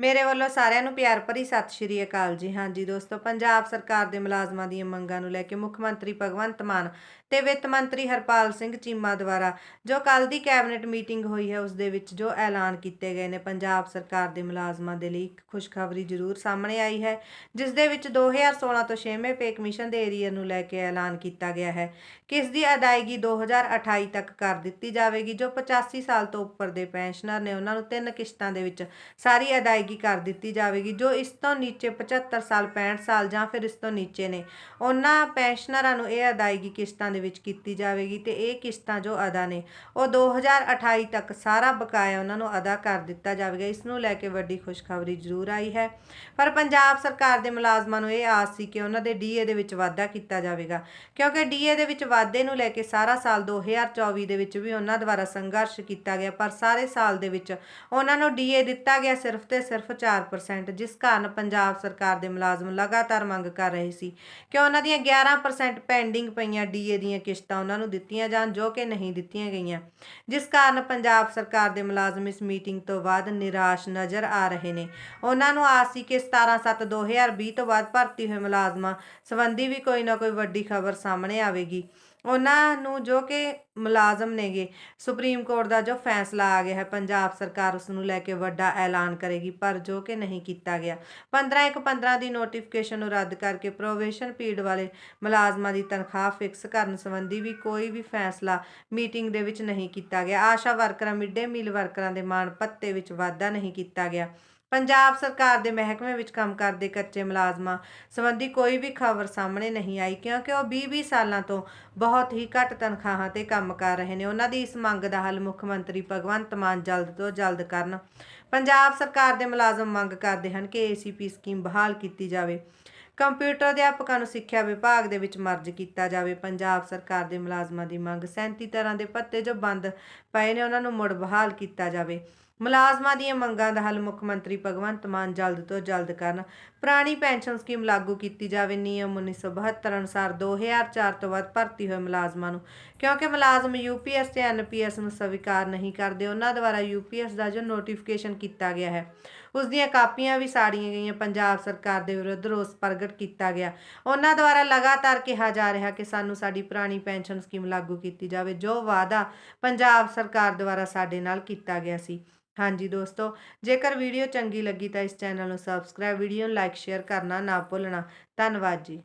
ਮੇਰੇ ਵੱਲੋਂ ਸਾਰਿਆਂ ਨੂੰ ਪਿਆਰ ਭਰੀ ਸਤਿ ਸ਼੍ਰੀ ਅਕਾਲ ਜੀ। ਹਾਂਜੀ ਦੋਸਤੋ, ਪੰਜਾਬ ਸਰਕਾਰ ਦੇ ਮੁਲਾਜ਼ਮਾਂ ਦੀਆਂ ਮੰਗਾਂ ਨੂੰ ਲੈ ਕੇ ਮੁੱਖ ਮੰਤਰੀ ਭਗਵੰਤ ਮਾਨ ਤੇ ਵਿੱਤ ਮੰਤਰੀ ਹਰਪਾਲ ਸਿੰਘ ਚੀਮਾ ਦੁਆਰਾ ਜੋ ਕੱਲ ਦੀ ਕੈਬਨਿਟ ਮੀਟਿੰਗ ਹੋਈ ਹੈ, ਉਸ ਦੇ ਵਿੱਚ ਜੋ ਐਲਾਨ ਕੀਤੇ ਗਏ ਨੇ, ਪੰਜਾਬ ਸਰਕਾਰ ਦੇ ਮੁਲਾਜ਼ਮਾਂ ਦੇ ਲਈ ਇੱਕ ਖੁਸ਼ਖਬਰੀ ਜ਼ਰੂਰ ਸਾਹਮਣੇ ਆਈ ਹੈ, ਜਿਸ ਦੇ ਵਿੱਚ 2016 ਤੋਂ 6ਵੇਂ ਪੇ ਕਮਿਸ਼ਨ ਦੇ ਏਰੀਆ ਨੂੰ ਲੈ ਕੇ ਐਲਾਨ ਕੀਤਾ ਗਿਆ ਹੈ। ਕਿ ਇਸ ਦੀ ਅਦਾਇਗੀ 2028 ਤੱਕ ਕਰ ਦਿੱਤੀ ਜਾਵੇਗੀ, ਜੋ 85 ਸਾਲ ਤੋਂ ਉੱਪਰ ਦੇ ਪੈਨਸ਼ਨਰ ਨੇ, ਉਹਨਾਂ ਨੂੰ ਤਿੰਨ ਕਿਸ਼ਤਾਂ ਦੇ ਵਿੱਚ ਸਾਰੀ ਅਦਾਇਗੀ ਕਰ ਦਿੱਤੀ ਜਾਵੇਗੀ। ਜੋ ਇਸ ਤੋਂ ਨੀਚੇ 75 ਸਾਲ 65 ਸਾਲ ਜਾਂ ਫਿਰ ਇਸ ਤੋਂ ਨੀਚੇ ਨੇ, ਉਹਨਾਂ ਪੈਨਸ਼ਨਰਾਂ ਨੂੰ ਇਹ ਅਦਾਇਗੀ ਕਿਸ਼ਤਾਂ ਦੇ ਵਿੱਚ ਕੀਤੀ ਜਾਵੇਗੀ ਤੇ ਇਹ ਕਿਸ਼ਤਾਂ ਜੋ ਅਦਾ ਨੇ, ਉਹ 2028 ਤੱਕ ਸਾਰਾ ਬਕਾਇਆ ਉਹਨਾਂ ਨੂੰ ਅਦਾ ਕਰ ਦਿੱਤਾ ਜਾਵੇਗਾ। ਇਸ ਨੂੰ ਲੈ ਕੇ ਵੱਡੀ ਖੁਸ਼ਖਬਰੀ ਜ਼ਰੂਰ ਆਈ ਹੈ। ਪਰ ਪੰਜਾਬ ਸਰਕਾਰ ਦੇ ਮੁਲਾਜ਼ਮਾਂ ਨੂੰ ਇਹ ਆਸ ਸੀ ਕਿ ਉਹਨਾਂ ਦੇ ਡੀਏ ਦੇ ਵਿੱਚ ਵਾਧਾ ਕੀਤਾ ਜਾਵੇਗਾ, ਕਿਉਂਕਿ ਡੀਏ ਦੇ ਵਿੱਚ ਵਾਧੇ ਨੂੰ ਲੈ ਕੇ ਸਾਰਾ ਸਾਲ 2024 ਦੇ ਵਿੱਚ ਵੀ ਉਹਨਾਂ ਦੁਆਰਾ ਸੰਘਰਸ਼ ਕੀਤਾ ਗਿਆ, ਪਰ ਸਾਰੇ ਸਾਲ ਦੇ ਵਿੱਚ ਉਹਨਾਂ ਨੂੰ ਡੀਏ ਦਿੱਤਾ ਗਿਆ ਸਿਰਫ ਤੇ ਸਿਰਫ 4% ਜਿਸ ਕਾਰਨ ਪੰਜਾਬ ਸਰਕਾਰ ਦੇ ਮੁਲਾਜ਼ਮ ਲਗਾਤਾਰ ਮੰਗ ਕਰ ਰਹੇ ਸੀ ਕਿ ਉਹਨਾਂ ਦੀਆਂ 11% ਪੈਂਡਿੰਗ ਪਈਆਂ ਡੀਏ ਦੀਆਂ ਕਿਸ਼ਤਾਂ ਉਹਨਾਂ ਨੂੰ ਦਿੱਤੀਆਂ ਜਾਣ, ਜੋ ਕਿ ਨਹੀਂ ਦਿੱਤੀਆਂ ਗਈਆਂ। ਜਿਸ ਕਾਰਨ ਪੰਜਾਬ ਸਰਕਾਰ ਦੇ ਮੁਲਾਜ਼ਮ ਇਸ ਮੀਟਿੰਗ ਤੋਂ ਬਾਅਦ ਨਿਰਾਸ਼ ਨਜ਼ਰ ਆ ਰਹੇ ਨੇ। ਉਹਨਾਂ ਨੂੰ ਆਸ ਸੀ ਕਿ 17/7/2020 ਤੋਂ ਬਾਅਦ ਭਰਤੀ ਹੋਏ ਮੁਲਾਜ਼ਮਾਂ ਸੰਬੰਧੀ ਵੀ ਕੋਈ ਨਾ ਕੋਈ ਵੱਡੀ ਖਬਰ ਸਾਹਮਣੇ ਆਵੇਗੀ। ਉਹਨਾਂ ਨੂੰ ਜੋ ਕਿ ਮੁਲਾਜ਼ਮ ਨੇਗੇ, ਸੁਪਰੀਮ ਕੋਰਟ ਦਾ ਜੋ ਫੈਸਲਾ ਆ ਗਿਆ ਹੈ, ਪੰਜਾਬ ਸਰਕਾਰ ਉਸ ਨੂੰ ਲੈ ਕੇ ਵੱਡਾ ਐਲਾਨ ਕਰੇਗੀ, ਪਰ ਜੋ ਕਿ ਨਹੀਂ ਕੀਤਾ ਗਿਆ। 15 ਇੱਕ 15 ਦੀ ਨੋਟੀਫਿਕੇਸ਼ਨ ਨੂੰ ਰੱਦ ਕਰਕੇ ਪ੍ਰੋਵੇਸ਼ਨ ਪੀਰੀਅਡ ਵਾਲੇ ਮੁਲਾਜ਼ਮਾਂ ਦੀ ਤਨਖਾਹ ਫਿਕਸ ਕਰਨ ਸੰਬੰਧੀ ਵੀ ਕੋਈ ਵੀ ਫੈਸਲਾ ਮੀਟਿੰਗ ਦੇ ਵਿੱਚ ਨਹੀਂ ਕੀਤਾ ਗਿਆ। ਆਸ਼ਾ ਵਰਕਰਾਂ ਮਿਡ ਡੇ ਮੀਲ ਵਰਕਰਾਂ ਦੇ ਮਾਣ ਭੱਤੇ ਵਿੱਚ ਵਾਧਾ ਨਹੀਂ ਕੀਤਾ ਗਿਆ। ਪੰਜਾਬ ਸਰਕਾਰ ਦੇ ਮਹਿਕਮੇ ਵਿੱਚ ਕੰਮ ਕਰਦੇ ਕੱਚੇ ਮੁਲਾਜ਼ਮਾਂ ਸੰਬੰਧੀ ਕੋਈ ਵੀ ਖਬਰ ਸਾਹਮਣੇ ਨਹੀਂ ਆਈ, ਕਿਉਂਕਿ ਉਹ 20-20 ਸਾਲਾਂ ਤੋਂ ਬਹੁਤ ਹੀ ਘੱਟ ਤਨਖਾਹਾਂ ਤੇ ਕੰਮ ਕਰ ਰਹੇ ਨੇ। ਉਹਨਾਂ ਦੀ ਇਸ ਮੰਗ ਦਾ ਹੱਲ ਮੁੱਖ ਮੰਤਰੀ ਭਗਵੰਤ ਮਾਨ ਜਲਦ ਤੋਂ ਜਲਦ ਕਰਨ ਪੰਜਾਬ ਸਰਕਾਰ ਦੇ ਮੁਲਾਜ਼ਮ ਮੰਗ ਕਰਦੇ ਹਨ ਕਿ ਏਸੀਪੀ ਸਕੀਮ ਬਹਾਲ ਕੀਤੀ ਜਾਵੇ। ਕੰਪਿਊਟਰ ਅਧਿਆਪਕਾਂ ਨੂੰ ਸਿੱਖਿਆ ਵਿਭਾਗ ਦੇ ਵਿੱਚ ਮਰਜ ਕੀਤਾ ਜਾਵੇ। ਪੰਜਾਬ ਸਰਕਾਰ ਦੇ ਮੁਲਾਜ਼ਮਾਂ ਦੀ ਮੰਗ 37 ਤਰ੍ਹਾਂ ਦੇ ਪੱਤੇ ਜੋ ਬੰਦ ਪਏ ਨੇ, ਉਹਨਾਂ ਨੂੰ ਮੁੜ ਬਹਾਲ ਕੀਤਾ ਜਾਵੇ। ਮੁਲਾਜ਼ਮਾਂ ਦੀਆਂ ਮੰਗਾਂ ਦਾ ਹੱਲ ਮੁੱਖ ਮੰਤਰੀ ਭਗਵੰਤ ਮਾਨ ਜਲਦ ਤੋਂ ਜਲਦ ਕਰਨ। ਪੁਰਾਣੀ ਪੈਨਸ਼ਨ ਸਕੀਮ ਲਾਗੂ ਕੀਤੀ ਜਾਵੇ। ਨਿਯਮ 1972 ਅਨੁਸਾਰ 2004 ਤੋਂ ਬਾਅਦ ਭਰਤੀ ਹੋਏ ਮੁਲਾਜ਼ਮਾਂ ਨੂੰ, ਕਿਉਂਕਿ ਮੁਲਾਜ਼ਮ ਯੂਪੀਐਸ ਤੇ ਐਨਪੀਐਸ ਨੂੰ ਸਵੀਕਾਰ ਨਹੀਂ ਕਰਦੇ। ਉਹਨਾਂ ਦੁਆਰਾ ਯੂਪੀਐਸ ਦਾ ਜੋ ਨੋਟੀਫਿਕੇਸ਼ਨ ਕੀਤਾ ਗਿਆ ਹੈ। ਉਸ ਦੀਆਂ ਕਾਪੀਆਂ ਵੀ ਸਾੜੀਆਂ ਗਈਆਂ। ਪੰਜਾਬ ਸਰਕਾਰ ਦੇ ਵਿਰੁੱਧ ਰੋਸ ਪ੍ਰਗਟ ਕੀਤਾ ਗਿਆ। ਉਹਨਾਂ ਦੁਆਰਾ ਲਗਾਤਾਰ ਕਿਹਾ ਜਾ ਰਿਹਾ ਕਿ ਸਾਨੂੰ ਸਾਡੀ ਪੁਰਾਣੀ ਪੈਨਸ਼ਨ ਸਕੀਮ ਲਾਗੂ ਕੀਤੀ ਜਾਵੇ, ਜੋ ਵਾਅਦਾ ਪੰਜਾਬ ਸਰਕਾਰ ਦੁਆਰਾ ਸਾਡੇ ਨਾਲ ਕੀਤਾ ਗਿਆ ਸੀ। ਹਾਂਜੀ ਦੋਸਤੋ, ਜੇਕਰ ਵੀਡੀਓ ਚੰਗੀ ਲੱਗੀ ਤਾਂ ਇਸ ਚੈਨਲ ਨੂੰ ਸਬਸਕ੍ਰਾਈਬ ਵੀਡੀਓ ਨੂੰ ਲਾਈਕ ਸ਼ੇਅਰ ਕਰਨਾ ਨਾ ਭੁੱਲਣਾ। ਧੰਨਵਾਦ ਜੀ।